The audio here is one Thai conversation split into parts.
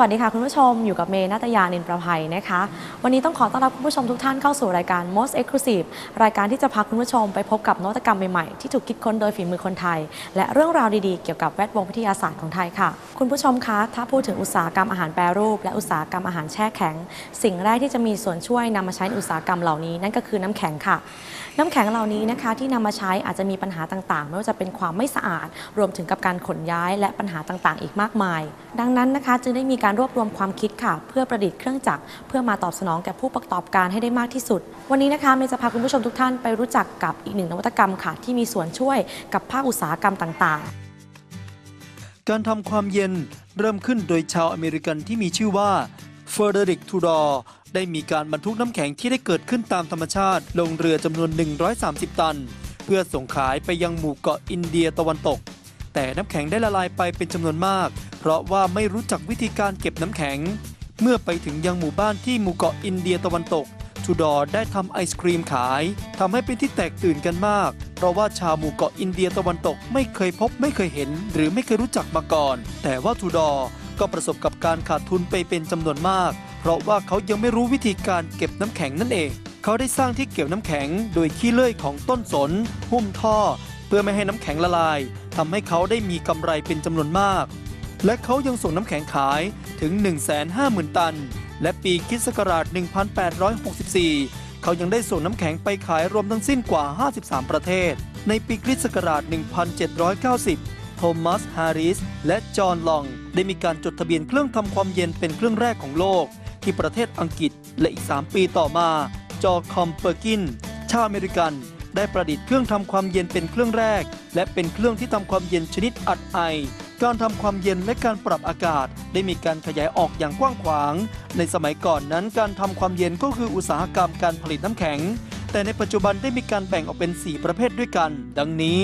วัสดีค่ะคุณผู้ชมอยู่กับเมย์นาตยานินประภัยนะคะ วันนี้ต้องขอต้อนรับคุณผู้ชมทุกท่านเข้าสู่รายการ Most Exclusive รายการที่จะพาคุณผู้ชมไปพบกับนวัตกรรมใหม่ๆ ที่ถูกคิดค้นโดยฝีมือคนไทย และเรื่องราวดีๆ เกี่ยวกับแวดวงวิทยาศาสตร์ของไทยค่ะ คุณผู้ชมคะถ้าพูดถึงอุตสาหกรรมอาหารแปรรูป และอุตสาหกรรมอาหารแช่แข็ง สิ่งแรกที่จะมีส่วนช่วยนำมาใช้ในอุตสาหกรรมเหล่านี้นั่นก็คือน้ำแข็งค่ะ น้ำแข็งเหล่านี้นะคะที่นำมาใช้อาจจะมีปัญหาต่างๆ ไม่ว่าจะเป็นความไม่สะอาด รวมถึงกับการขนย้าย และปัญหาต่างๆ อีกมากมาย ดังนั้นนะคะจึงได้มีการรวบรวมความคิดค่ะ เพื่อประดิษฐ์เครื่องจักรเพื่อมาตอบสนองแก่ผู้ประกอบการให้ได้มากที่สุด วันนี้นะคะเมย์จะพาคุณผู้ชมทุกท่านไปรู้จักกับอีกหนึ่งนวัตกรรมค่ะ ที่มีส่วนช่วยกับภาคอุตสาหกรรมต่างๆ การทำความเย็นเริ่มขึ้นโดยชาวอเมริกันที่มีชื่อว่าเฟอร์เดริกทูดอร์ได้มีการบรรทุกน้ำแข็งที่ได้เกิดขึ้นตามธรรมชาติ ลงเรือจำนวน 130 ตัน เพื่อส่งขายไปยังหมู่เกาะอินเดียตะวันตก แต่น้ำแข็งได้ละลายไปเป็นจำนวนมาก เพราะว่าไม่รู้จักวิธีการเก็บน้ำแข็ง เมื่อไปถึงยังหมู่บ้านที่หมู่เกาะอินเดียตะวันตกทูดอร์ได้ทำไอศครีมขายทำให้เป็นที่แตกตื่นกันมาก เพราะว่าชาวหมู่เกาะอินเดียตะวันตกไม่เคยพบไม่เคยเห็น หรือไม่เคยรู้จักมาก่อน แต่ว่าทูดอร์ก็ประสบกับการขาดทุนไปเป็นจำนวนมาก เพราะว่าเขายังไม่รู้วิธีการเก็บน้ำแข็งนั่นเอง เขาได้สร้างที่เก็บน้ำแข็งโดยขี้เลื่อยของต้นสน หุ้มท่อ เพื่อไม่ให้น้ำแข็งละลายทำให้เขาได้มีกำไรเป็นจำนวนมาก และเขายังส่งน้ำแข็งขายถึง 150,000 ตัน และปีคริสต์ศักราช 1864 เขายังได้ส่งน้ำแข็งไปขายรวมทั้งสิ้นกว่า 53 ประเทศ ในปีคริสต์ศักราช 1790 โทมัส ฮาริส และจอห์น ลอง ได้มีการจดทะเบียนเครื่องทำความเย็นเป็นเครื่องแรกของโลก ที่ประเทศอังกฤษ และอีก 3 ปีต่อมา จอคอมเปอร์กิน ชาวอเมริกันได้ประดิษฐ์เครื่องทำความเย็นเป็นเครื่องแรก และเป็นเครื่องที่ทำความเย็นชนิดอัดไอ การทำความเย็นและการปรับอากาศ ได้มีการขยายออกอย่างกว้างขวาง ในสมัยก่อนนั้นการทำความเย็นก็คืออุตสาหกรรมการผลิตน้ำแข็ง แต่ในปัจจุบันได้มีการแบ่งออกเป็น 4 ประเภทด้วยกัน ดังนี้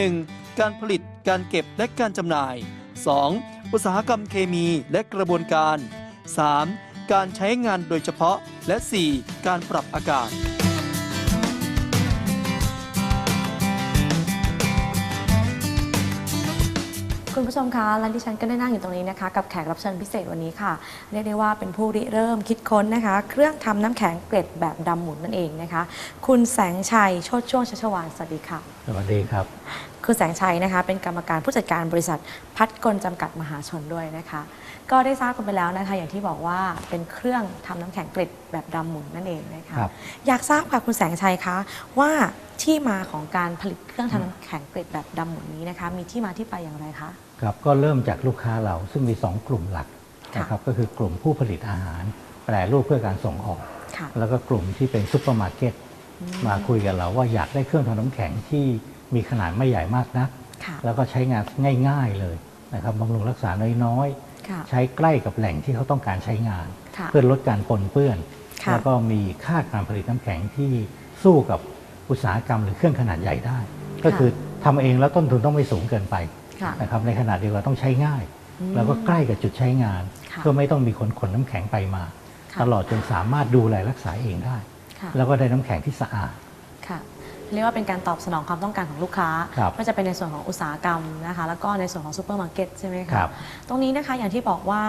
1. การผลิต การเก็บและการจำหน่าย 2. อุตสาหกรรมเคมีและกระบวนการ 3. การใช้งานโดยเฉพาะ และ 4. การปรับอากาศ ผู้ชมคะและที่ฉันก็ได้นั่งอยู่ตรงนี้นะคะ กับแขกรับเชิญพิเศษวันนี้ค่ะ เรียกได้ว่าเป็นผู้ริเริ่มคิดค้นนะคะ เครื่องทำน้ำแข็งเกล็ดแบบดำหมุนนั่นเองนะคะ คุณแสงชัยโชติช่วงชัชวานสวัสดีค่ะ สวัสดีครับ คุณแสงชัยนะคะ เป็นกรรมการผู้จัดการบริษัทพัดกลจำกัดมหาชนด้วยนะคะ ก็ได้ทราบกันไปแล้วนะคะ อย่างที่บอกว่าเป็นเครื่องทำน้ำแข็งเกล็ดแบบดำหมุนนั่นเองนะคะครับอยากทราบค่ะคุณแสงชัยคะว่าที่มาของการผลิตเครื่องทำน้ำแข็งเกล็ดแบบดำหมุนนี้นะคะ มีที่มาที่ไปอย่างไรคะ ครับก็เริ่มจากลูกค้าเราซึ่งมี 2 กลุ่มหลักค่ะนะครับก็คือกลุ่มผู้ผลิตอาหาร แปรรูปเพื่อการส่งออกค่ะแล้วก็กลุ่มที่เป็นซุปเปอร์มาร์เก็ตมาคุยกับเราว่าอยากได้เครื่องทำน้ำแข็งที่มีขนาดไม่ใหญ่มากนักค่ะแล้วก็ใช้งานง่าย ๆเลยนะครับบำรุงรักษาน้อยค่ะๆใช้ใกล้กับแหล่งที่เขาต้องการใช้งานค่ะเพื่อลดการปนเปื้อนค่ะแล้วก็มีค่าการผลิตน้ำแข็งที่สู้กับอุตสาหกรรมหรือเครื่องขนาดใหญ่ได้ ก็คือทำเองแล้วต้นทุนต้องไม่สูงเกินไปค่ะ นะครับในขณะเดียวกันต้องใช้ง่ายอืมแล้วก็ใกล้กับจุดใช้งานค่ะเพื่อไม่ต้องมีคนขนน้ำแข็งไปมาค่ะตลอดจนสามารถดูแลรักษาเองได้ค่ะแล้วก็ได้น้ำแข็งที่สะอาดค่ะเรียกว่าเป็นการตอบสนองความต้องการของลูกค้าครับไม่ว่าจะเป็นในส่วนของอุตสาหกรรมนะคะ แล้วก็ในส่วนของซูเปอร์มาร์เก็ตใช่ไหมคะครับ ตรงนี้นะคะอย่างที่บอกว่า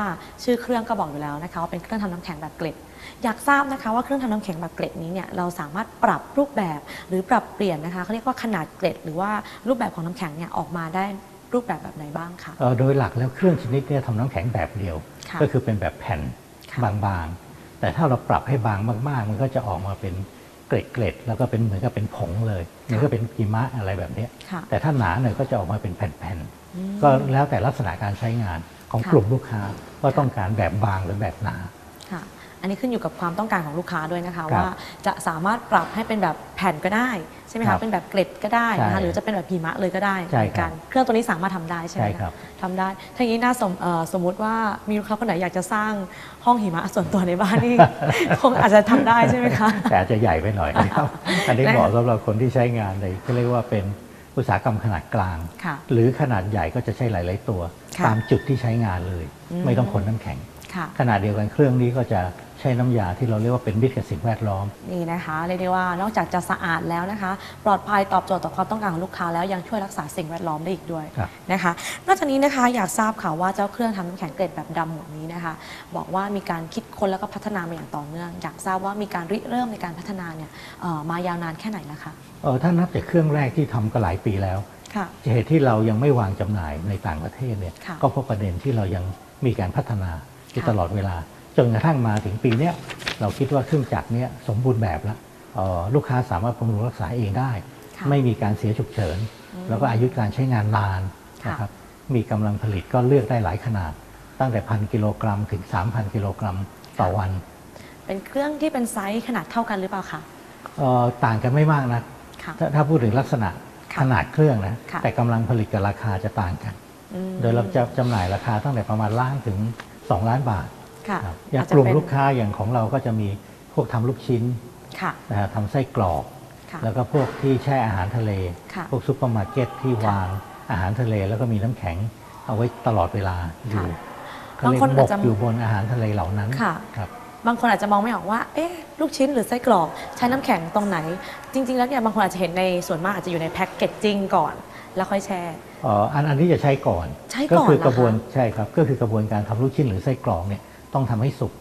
ชื่อเครื่องก็บอกอยู่แล้วนะคะว่าเป็นเครื่องทำน้ำแข็งแบบเกล็ด อยากทราบนะคะว่าเครื่องทำน้ำแข็งแบบเกล็ดนี้เนี่ยเราสามารถปรับรูปแบบหรือปรับเปลี่ยนนะคะเขาเรียกว่าขนาดเกล็ด หรือว่ารูปแบบของน้ำแข็งเนี่ยออกมาได้ รูปแบบแบบไหนบ้างคะเอ่อโดยหลักแล้วเครื่องชนิดเนี้ทำน้ำแข็งแบบเดียวค่ะก็คือเป็นแบบแผ่นค่ะบางๆ แต่ถ้าเราปรับให้บางมากๆ มันก็จะออกมาเป็นเกล็ดๆแล้วก็เป็นเหมือนกับเป็นผงเลยมันก็เป็นกิมะอะไรแบบเนี้ยค่ะแต่ถ้าหนาหน่อยก็จะออกมาเป็นแผ่นอืมๆก็แล้วแต่ลักษณะการใช้งานของค่ะกลุ่มลูกค้าว่าต้องการแบบบางหรือแบบหนาค่ะ อันนี้ขึ้นอยู่กับความต้องการของลูกค้าด้วยนะคะครับว่าจะสามารถปรับให้เป็นแบบแผ่นก็ได้ใช่ไหมครัคะบเป็นแบบเกล็ดก็ได้นะใช่คะหรือจะเป็นแบบหิมะเลยก็ได้ใช่เหมือนครักับนเครื่องตัวนี้สามารถทำได้ใช่ไหมใช่คะครับทำได้ถ้าอย่างนี้น่าสมเอ่อสมมุติว่ามีลูกค้าคนไหนอยากจะสร้างห้องหิมะส่วนตัวในบ้านนี่คงอาจจะทำได้ใช่ไหมคะแต่อาจจะใหญ่ไปหน่อยนะครับอันนี้เหมาะสำหรับคนที่ใช้งานในเขาเรียกว่าเป็นอุตสาหกรรมขนาดกลางค่ะหรือขนาดใหญ่ก็จะใช้หลาย ๆ ตัวค่ะตามจุดที่ใช้งานเลยอืมไม่ต้องขนน้ำแข็งค่ะขนาดเดียวกันเครื่องนี้ก็จะ ใช้น้ำยาที่เราเรียกว่าเป็นมิตรกับสิ่งแวดล้อมนี่นะคะเรียกได้ว่านอกจากจะสะอาดแล้วนะคะ ปลอดภัยตอบโจทย์ต่อความต้องการของลูกค้าแล้วยังช่วยรักษาสิ่งแวดล้อมได้อีกด้วยครับนะคะ นอกจากนี้นะคะอยากทราบค่ะว่าเจ้าเครื่องทำน้ำแข็งเกล็ดแบบดำหมวดนี้นะคะ บอกว่ามีการคิดค้นแล้วก็พัฒนามาอย่างต่อเนื่อง อยากทราบว่ามีการริเริ่มในการพัฒนาเนี่ยเอ่อมายาวนานแค่ไหนแล้วคะเออถ้านับจากเครื่องแรกที่ทำก็หลายปีแล้วค่ะเหตุที่เรายังไม่วางจำหน่ายในต่างประเทศเนี่ยค่ะก็เพราะประเด็นที่เรายังมีการพัฒนาอยู่ค่ะตลอดเวลา จนกระทั่งมาถึงปีเนี้ยเราคิดว่าเครื่องจักรเนี้ยสมบูรณ์แบบแล้วเอ่อลูกค้าสามารถบำรุงรักษาเองได้ค่ะไม่มีการเสียฉุกเฉินอืมแล้วก็อายุการใช้งานนานค่ะนะครับมีกำลังผลิตก็เลือกได้หลายขนาด ตั้งแต่พันกิโลกรัมถึง 3,000 กิโลกรัมต่อวัน เป็นเครื่องที่เป็นไซส์ขนาดเท่ากันหรือเปล่าคะเอ่อต่างกันไม่มากนะค่ะถ้าถ้าพูดถึงลักษณะค่ะขนาดเครื่องนะค่ะแต่กำลังผลิตกับราคาจะต่างกันอืมโดยเราจะจำหน่ายราคาตั้งแต่ประมาณล้านถึง 2 ล้านบาท ค่ะครับอย่างอาจจะกลุ่มเป็นลูกค้าอย่างของเราก็จะมีพวกทำลูกชิ้นค่ะนะฮะทำไส้กรอกค่ะแล้วก็พวกที่แช่อาหารทะเลค่ะพวกซุปเปอร์มาร์เก็ตที่วางอาหารทะเล แล้วก็มีน้ำแข็งเอาไว้ตลอดเวลาอยู่เขาเรียกบางคนหมอาจกจะอยู่บนอาหารทะเลเหล่านั้นค่ะครับบางคนอาจจะมองไม่ออกว่า เอ๊ะ ลูกชิ้นหรือไส้กรอก ใช้น้ำแข็งตรงไหน จริง ๆ แล้วเนี่ยบางคนอาจจะเห็นในส่วนมากอาจจะอยู่ในแพ็กเกจจิ้งก่อน แล้วค่อยแช่เอ่ออันอันนี้จะใช้ก่อน ใช้ก็ก่อนคืเหรอคะกระบวนใช่ครับ ก็คือกระบวนการทำลูกชิ้นหรือไส้กรอกเนี่ย ต้องทำให้สุก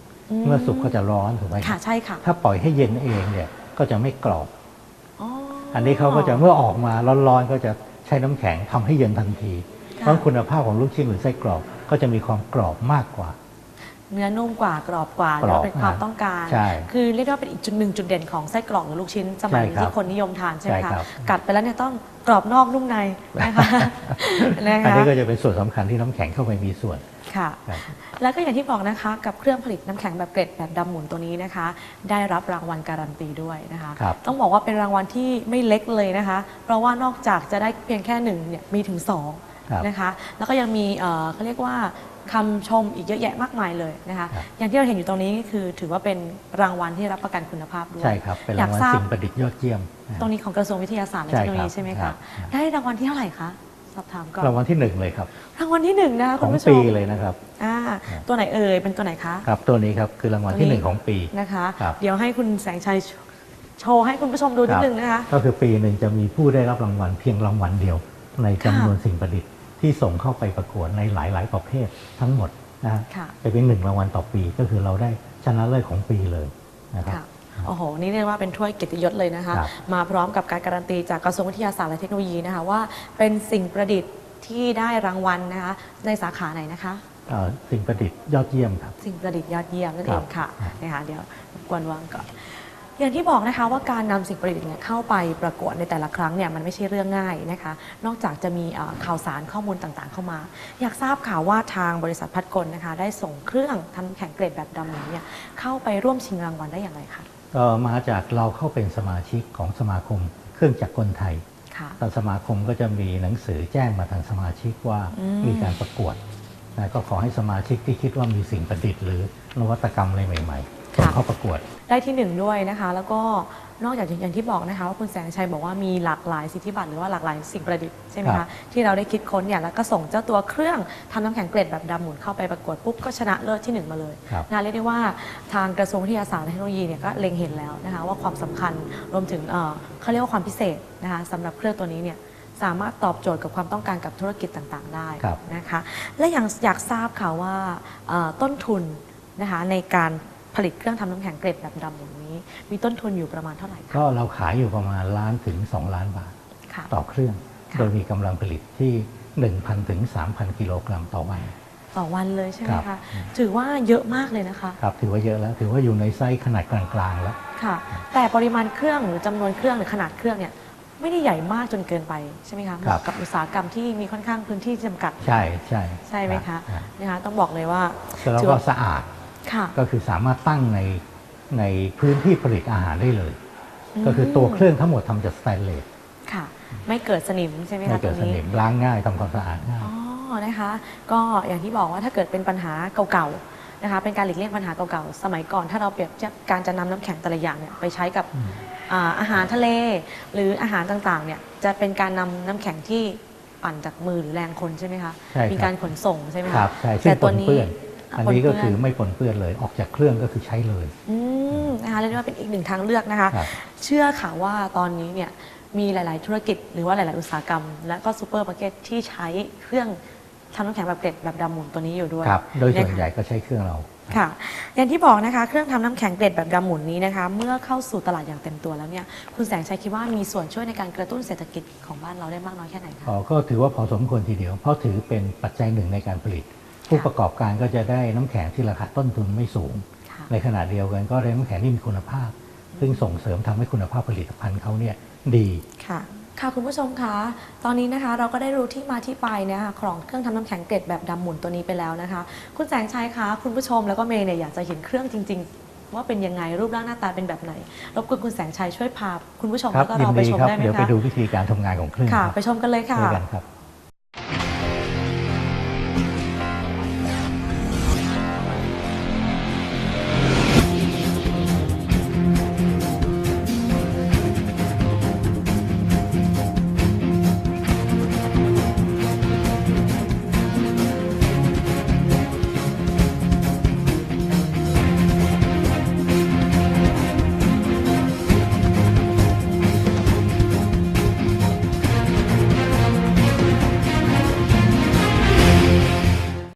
เมื่อสุกก็จะร้อนถูกไหมค่ะใช่ค่ะถ้าปล่อยให้เย็นเองเนี่ยก็จะไม่กรอบอ๋ออันนี้เขาก็จะเมื่อออกมาร้อนๆก็จะใช้น้ำแข็งทำให้เย็นทันทีเพราะคุณภาพของลูกชิ้นหรือไส้กรอกก็จะมีความกรอบมากกว่า เนื้อนุ่มกว่ากรอบกว่ากรอบแล้วเป็นความอ่าต้องการใช่คือเรียกได้ว่าเป็นอีกจุดหนึ่งจุดเด่นของไส้กรอกหรือลูกชิ้นสมัยนี้ใช่ครับที่คนนิยมทานใช่ไหมใช่คะครับกัดไปแล้วเนี่ยต้องกรอบนอกนุ่มในนะคะนะอันคะนี้ก็จะเป็นส่วนสำคัญที่น้ำแข็งเข้าไปมีส่วน ค่ะ ครับ แล้วก็อย่างที่บอกนะคะ กับเครื่องผลิตน้ำแข็งแบบเกล็ดแบบดำหมุนตัวนี้นะคะ ได้รับรางวัลการันตีด้วยนะคะ ครับ ต้องบอกว่าเป็นรางวัลที่ไม่เล็กเลยนะคะ เพราะว่านอกจากจะได้เพียงแค่หนึ่งเนี่ยมีถึงสอง ครับ นะคะแล้วก็ยังมีเอ่อเขาเรียกว่าคำชมอีกเยอะแยะมากมายเลยนะคะครับ อย่างที่เราเห็นอยู่ตรงนี้ก็คือถือว่าเป็นรางวัลที่รับประกันคุณภาพด้วย ใช่ครับ เป็นางอยารกวัลทราบ สิ่งประดิษฐ์ยอดเยี่ยมนะ ตรงนี้ของกระทรวงวิทยาศาสตร์และใช่เทคโนโลครัยีบใช่ไหมครัคะบ ได้รางวัลที่เท่าไหร่คะ สอบถามก่อนรางวัลที่หนึ่งเลยครับรางวัลที่หนึ่งนะคะขคุอณงผู้ชปีมเลยนะครับ อ่าตัวไหนเอ่ยเป็นตัวไหนคะ ครับตัวนี้ครับคือรางวัลที่หนึ่งของปี นะคะ ครับ เดี๋ยวให้คุณแสงชัยโชโชว์ให้คุณผู้ชมดูนิดนึงนะคะ ก็คือปีหนึ่งจะมีผู้ได้รับรางวัลเพียงรางวัลเดียว ในจำนวนสิ่งประดิษฐ์ที่ส่งเข้าไปประกวดในหลาย ๆ ประเภททั้งหมดนะฮะค่ะ จะเป็นหนึ่งรางวัลต่อปีก็คือเราได้ชนะเลิศของปีเลยนะครับ ค่ะ โอ้โห นี่เรียกว่าเป็นถ้วยเกียรติยศเลยนะคะ ครับ มาพร้อมกับการการันตีจากกระทรวงวิทยาศาสตร์และเทคโนโลยีนะคะว่าเป็นสิ่งประดิษฐ์ที่ได้รางวัลนะคะในสาขาไหนนะคะ เอ่อสิ่งประดิษฐ์ยอดเยี่ยมครับ สิ่งประดิษฐ์ยอดเยี่ยมนั่นคเอรับงค่ะครับ นะคะเดี๋ยวรบกวนวางก่อนอย่างที่บอกนะคะว่าการนำสิ่งประดิษฐ์เนี่ยเข้าไปประกวดในแต่ละครั้งเนี่ยมันไม่ใช่เรื่องง่ายนะคะ นอกจากจะมีเอ่อข่าวสารข้อมูลต่างๆ เข้ามา อยากทราบข่าวว่าทางบริษัทพัดกลนะคะ ได้ส่งเครื่องทำน้ำแข็งเกรดแบบดำหนิเนี่ยเข้าไปร่วมชิงรางวัลได้อย่างไรคะเอ่อ มาจากเราเข้าเป็นสมาชิกของสมาคมเครื่องจักรกลไทยค่ะทางสมาคมก็จะมีหนังสือแจ้งมาทางสมาชิกว่าอืมมีการประกวดนะก็ขอให้สมาชิกที่คิดว่ามีสิ่งประดิษฐ์หรือ นวัตกรรมอะไรใหม่ๆส่งเข้าประกวด ได้ที่หนึ่งด้วยนะคะ แล้วก็ นอกจากอย่างที่บอกนะคะว่าคุณแสงชัยบอกว่ามีหลากหลายสิทธิบัตรหรือว่าหลากหลายสิ่งประดิษฐ์ใช่ไหมครัคะบที่เราได้คิดค้นเนี่ยแล้วก็ส่งเจ้าตัวเครื่องทำน้ำแข็งเกล็ดแบบดำหมุนเข้าไปประกวดปุ๊บก็ชนะเลิศที่หนึ่งมาเลยครับนะเรียกได้ว่าทางกระทรวงวิทยาศาสตร์และเทคโนโลยีเนี่ยก็เล็งเห็นแล้วนะคะว่าความสำคัญรวมถึงเอ่อเขาเรียกว่าความพิเศษนะคะสำหรับเครื่องตัวนี้เนี่ยสามารถตอบโจทย์กับความต้องการกับธุรกิจต่างๆ ได้ครับนะคะและอย่างอยากทราบค่ะว่าเอ่อต้นทุนนะคะในการผลิตเครื่องทำน้ำแข็งเกล็ดแบบดำอย่างนี้ มีต้นทุนอยู่ประมาณเท่าไหร่คะ ก็เราขายอยู่ประมาณล้านถึง 2 ล้านบาท ค่ะ ต่อเครื่อง ค่ะ โดยมีกำลังผลิตที่ 1,000ถึง3,000 กิโลกรัมต่อวัน ต่อวันเลยใช่ไหมครัคะ บ ถือว่าเยอะมากเลยนะคะ ครับถือว่าเยอะแล้ว ถือว่าอยู่ในไซส์ขนาดกลางๆแล้ว ค่ะ แต่ปริมาณเครื่องหรือจำนวนเครื่องหรือขนาดเครื่องเนี่ยไม่ได้ใหญ่มากจนเกินไปใช่ไหมคะเหครับ มาะกับอุตสาหกรรมที่มีค่อนข้างพื้นที่จำกัด ใช่ใช่ใช่ไหมคะ รับนะคะ ต้องบอกเลยว่าแล้วถือก็ว่าสะอาดค่ะ ก็คือสามารถตั้งใน ในพื้นที่ผลิตอาหารได้เลยมก็คือตัวเครื่องทั้งหมดทำจากสแตนเลสค่ะ ไม่เกิดสนิมใช่ไหมไม่คะตเกิรดงสนี้นิมล้างง่ายทำความสะอาดง่ายอ๋อนะคะ ก็อย่างที่บอกว่าถ้าเกิดเป็นปัญหาเก่าๆนะคะ เป็นการหลีกเลี่ยงปัญหาเก่าๆสมัยก่อน ถ้าเราเปรียบเทียบการจะนำน้ำแข็งแต่ละอย่างเนี่ยไปใช้กับอืมอ่าอาหารทะเล หรืออาหารต่างๆเนี่ยจะเป็นการนำน้ำแข็งที่ปั่นจากมือหรือแรงคนใช่ไหมคะใช่ครับมีการขนส่งใช่ไหมครัคะบใช่ซึ่แต่งปตัวนนี้เปื้อนอันนี้ก็ปนเปื้อนคือไม่ปนเปื้อนเลยออกจากเครื่องก็คือใช้เลยอืม นะคะเรียกได้ว่าเป็นอีกหนึ่งทางเลือกนะคะ ครับ เชื่อค่ะว่าตอนนี้เนี่ยมีหลาย ๆ ธุรกิจหรือว่าหลาย ๆ อุตสาหกรรม และก็ซูเปอร์มาร์เก็ตที่ใช้เครื่องทำน้ำแข็งแบบเกล็ดแบบดำหมุนตัวนี้อยู่ด้วยครับ โดยส่วนนะคะใหญ่ก็ใช้เครื่องเรา ค่ะ อย่างที่บอกนะคะ เครื่องทำน้ำแข็งเกล็ดแบบดำหมุนนี้นะคะ เมื่อเข้าสู่ตลาดอย่างเต็มตัวแล้วเนี่ยคุณแสงชัยคิดว่ามีส่วนช่วยในการกระตุ้นเศรษฐกิจของบ้านเราได้มากน้อยแค่ไหนคะ อ๋อก็ถือว่าพอสมควรทีเดียว เพราะถือเป็นปัจจัยหนึ่งในการผลิต ผู้ประกอบการก็จะได้น้ำแข็งที่ราคาต้นทุนไม่สูงค่ะ ในขณะเดียวกันก็ได้น้ำแข็งที่มีคุณภาพ ซึ่งส่งเสริมทำให้คุณภาพผลิตภัณฑ์เขาเนี่ยดีค่ะค่ะคุณผู้ชมคะตอนนี้นะคะเราก็ได้รู้ที่มาที่ไปนะคะของเครื่องทำน้ำแข็งเกล็ดแบบดำหมุนตัวนี้ไปแล้วนะคะ คุณแสงชัยคะคุณผู้ชมแล้วก็เมย์เนี่ยอยากจะเห็นเครื่องจริง ๆ ว่าเป็นยังไงรูปร่างหน้าตาเป็นแบบไหนรบกวนคุณแสงชัยช่วยพาคุณผู้ชมครัแล้วก็ยิเรานไปดีชมครับได้ไหมเดี๋ยวไปคะดูวิธีการทำงานของเครื่องค่ะครับไปชมกันเลยค่ะด้วยกันครับ